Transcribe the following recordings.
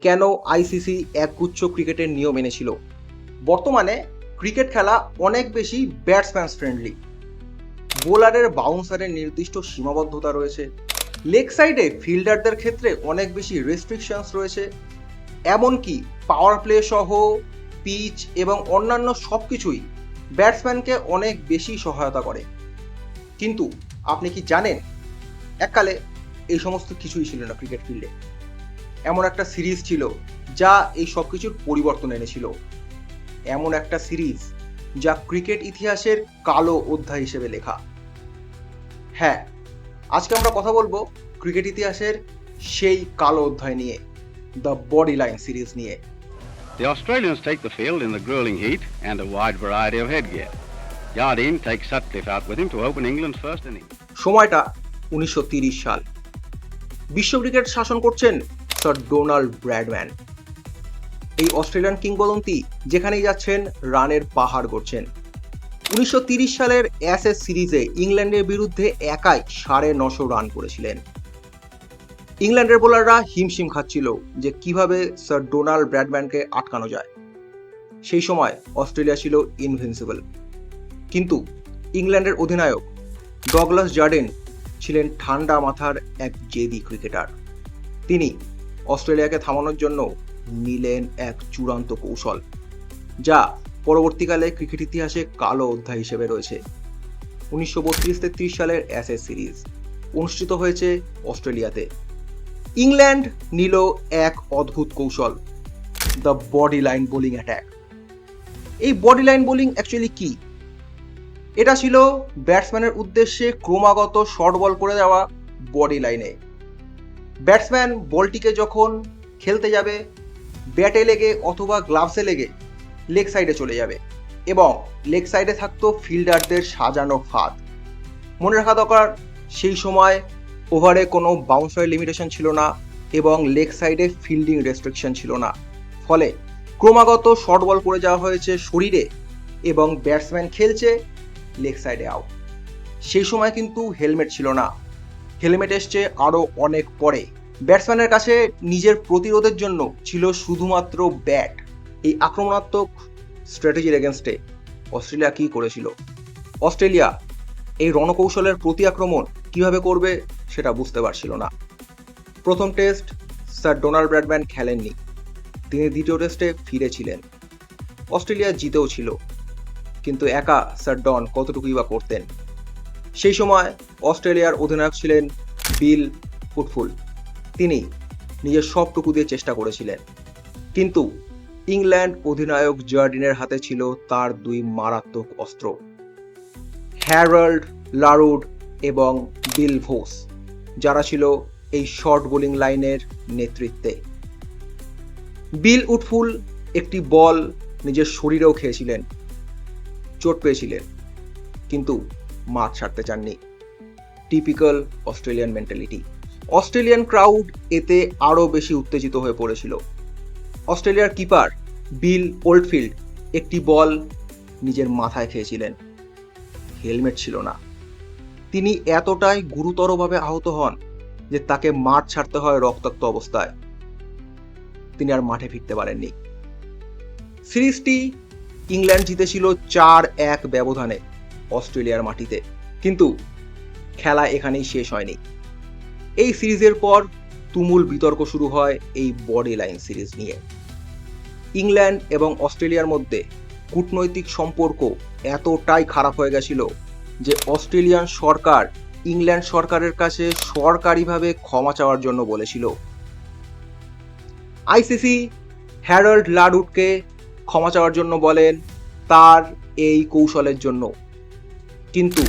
কেন আইসিসি একগুচ্ছ ক্রিকেটের নিয়ম এনেছিল? বর্তমানে ক্রিকেট খেলা অনেক বেশি ব্যাটসম্যান ফ্রেন্ডলি বোলারের বাউন্সারের নির্দিষ্ট সীমাবদ্ধতা রয়েছে। লেগ সাইডে ফিল্ডারদের ক্ষেত্রে অনেক বেশি রেস্ট্রিকশনস রয়েছে। এমনকি পাওয়ার প্লে সহ পিচ এবং অন্যান্য সব কিছুই ব্যাটসম্যানকে অনেক বেশি সহায়তা করে। কিন্তু আপনি কি জানেন? এককালে এই সমস্ত কিছুই ছিল না ক্রিকেট ফিল্ডে এমন একটা সিরিজ ছিল যা এই সব কিছুর পরিবর্তন এনেছিল এমন একটা সিরিজ যা ক্রিকেট ইতিহাসের কালো অধ্যায় হিসেবে লেখা হ্যাঁ আজকে আমরা কথা বলব ক্রিকেট ইতিহাসের সেই কালো অধ্যায় নিয়ে দ্য বডি লাইন সিরিজ নিয়ে The Australians take the field in the grueling heat and a wide variety of headgear. Jardine takes Sutcliffe out with him to open England's first innings. সময়টা উনিশশো সাল বিশ্ব ক্রিকেট শাসন করছেন sir Donald Bradman এই Australian কিংবদন্তি যেখানেই যাচ্ছেন, রানের পাহাড় করছেন উনিশশো সালের অ্যাসেস সিরিজে ইংল্যান্ডের বিরুদ্ধে একাই সাড়ে নশো রান করেছিলেন। ইংল্যান্ডের বোলাররা হিমশিম খাচ্ছিল যে কীভাবে স্যার ডোনাল্ড ব্র্যাডম্যানকে আটকানো যায়। সেই সময় অস্ট্রেলিয়া ছিল ইনভিনসিবল কিন্তু ইংল্যান্ডের অধিনায়ক ডগলাস জার্ডেন ছিলেন ঠান্ডা মাথার এক জেদি ক্রিকেটার। তিনি অস্ট্রেলিয়াকে থামানোর জন্য নিলেন এক চূড়ান্ত কৌশল, যা পরবর্তীকালে ক্রিকেট ইতিহাসে কালো অধ্যায় হিসেবে রয়েছে। উনিশশো বত্রিশ তেত্রিশ সালের অ্যাসেস সিরিজ অনুষ্ঠিত হয়েছে অস্ট্রেলিয়াতে। ইংল্যান্ড নিল এক অদ্ভুত কৌশল, the body line bowling attack এই বডি লাইন বোলিং অ্যাকচুয়ালি কি? এটা ছিল ব্যাটসম্যানের উদ্দেশ্যে ক্রমাগত শর্ট বল করে দেওয়া বডি লাইনে। ব্যাটসম্যান বলটিকে যখন খেলতে যাবে, ব্যাটে লেগে অথবা গ্লাভসে লেগে লেগ সাইডে চলে যাবে এবং লেগ সাইডে থাকতো ফিল্ডারদের সাজানো ফাঁদ। মনে রাখা দরকার, সেই সময় ওভারে কোনো বাউন্সার লিমিটেশন ছিল না এবং লেগ সাইডে ফিল্ডিং রেস্ট্রিকশন ছিল না। ফলে ক্রমাগত শর্ট বল করে যাওয়া হয়েছে শরীরে এবং ব্যাটসম্যান খেলছে লেগ সাইডে আউট সেই সময় কিন্তু হেলমেট ছিল না। হেলমেট এসছে আরও অনেক পরে। ব্যাটসম্যানের কাছে নিজের প্রতিরোধের জন্য ছিল শুধুমাত্র ব্যাট। এই আক্রমণাত্মক স্ট্র্যাটেজির এগেনস্টে অস্ট্রেলিয়া কী করেছিল? অস্ট্রেলিয়া এই রণকৌশলের প্রতি আক্রমণ কীভাবে করবে সেটা বুঝতে পারছিল না। প্রথম টেস্ট স্যার ডোনাল্ড ব্র্যাডম্যান খেলেননি। তিনি দ্বিতীয় টেস্টে ফিরেছিলেন। অস্ট্রেলিয়া জিতেও ছিল। কিন্তু একা স্যার ডন কতটুকুই বা করতেন? সেই সময় অস্ট্রেলিয়ার অধিনায়ক ছিলেন বিল ফুটফুল। তিনি নিজের সবটুকু দিয়ে চেষ্টা করেছিলেন। কিন্তু ইংল্যান্ড অধিনায়ক জার্ডিনের হাতে ছিল তার দুই মারাত্মক অস্ত্র। হ্যারল্ড, লারুড এবং বিল ভোস, যারা ছিল এই শর্ট বোলিং লাইনের নেতৃত্বে। বিল উটফুল একটি বল নিজের শরীরেও খেয়েছিলেন, চোট পেয়েছিলেন। কিন্তু মাঠ ছাড়তে চাননি। Typical Australian mentality Australian crowd এতে আরও বেশি উত্তেজিত হয়ে পড়েছিল। অস্ট্রেলিয়ার কিপার বিল ওল্ডফিল্ড একটি বল নিজের মাথায় খেয়েছিলেন। হেলমেট ছিল না। তিনি এতটাই গুরুতরভাবে আহত হন যে তাকে মাঠ ছাড়তে হয় রক্তাক্ত অবস্থায়। তিনি আর মাঠে ফিরতে পারেননি। সিরিজটি ইংল্যান্ড জিতেছিল চার এক ব্যবধানে। অস্ট্রেলিয়ার মাটিতে। কিন্তু খেলা এখানেই শেষ হয়নি। এই সিরিজের পর তুমুল বিতর্ক শুরু হয় এই বডি লাইন সিরিজ নিয়ে। ইংল্যান্ড এবং অস্ট্রেলিয়ার মধ্যে কূটনৈতিক সম্পর্ক এতটাই খারাপ হয়ে গেছিল যে অস্ট্রেলিয়ান সরকার ইংল্যান্ড সরকারের কাছে সরকারিভাবে ক্ষমা চাওয়ার জন্য বলেছিল। আইসিসি হ্যারল্ড লাডুটকে ক্ষমা চাওয়ার জন্য বলেন তার এই কৌশলের জন্য। কিন্তু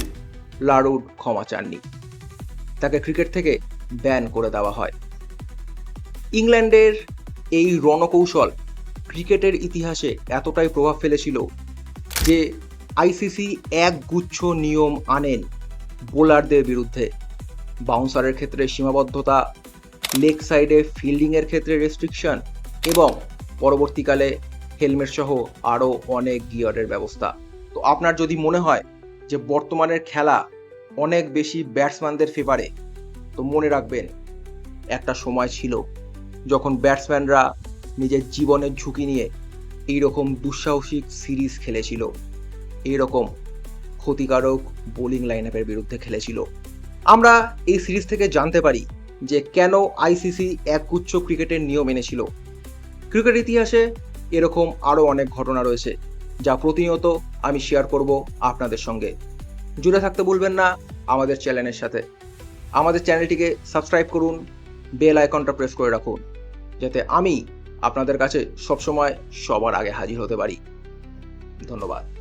লারুড ক্ষমা চাননি। তাকে ক্রিকেট থেকে ব্যান করে দেওয়া হয়। ইংল্যান্ডের এই রণকৌশল ক্রিকেটের ইতিহাসে এতটাই প্রভাব ফেলেছিল যে আইসিসি এক গুচ্ছ নিয়ম আনেন বোলারদের বিরুদ্ধে। বাউন্সারের ক্ষেত্রে সীমাবদ্ধতা, লেগ সাইডে ফিল্ডিংয়ের ক্ষেত্রে রেস্ট্রিকশন এবং পরবর্তীকালে হেলমেট সহ আরও অনেক গিয়ারের ব্যবস্থা। তো আপনার যদি মনে হয় যে বর্তমানের খেলা অনেক বেশি ব্যাটসম্যানদের ফেভারে তো মনে রাখবেন, একটা সময় ছিল যখন ব্যাটসম্যানরা নিজের জীবনের ঝুঁকি নিয়ে এই রকম দুঃসাহসিক সিরিজ খেলেছিল, এইরকম ক্ষতিকারক বোলিং লাইন আপের বিরুদ্ধে খেলেছিল। আমরা এই সিরিজ থেকে জানতে পারি যে কেন আইসিসি একগুচ্ছ ক্রিকেটের নিয়ম এনেছিল। ক্রিকেট ইতিহাসে এরকম আরও অনেক ঘটনা রয়েছে। যা প্রতিনিয়ত আমি শেয়ার করব আপনাদের সঙ্গে। জুড়ে থাকতে বলবেন না আমাদের চ্যানেলের সাথে। আমাদের চ্যানেলটিকে সাবস্ক্রাইব করুন বেল আইকনটা প্রেস করে রাখুন, যাতে আমি আপনাদের কাছে সবসময় সবার আগে হাজির হতে পারি। ধন্যবাদ।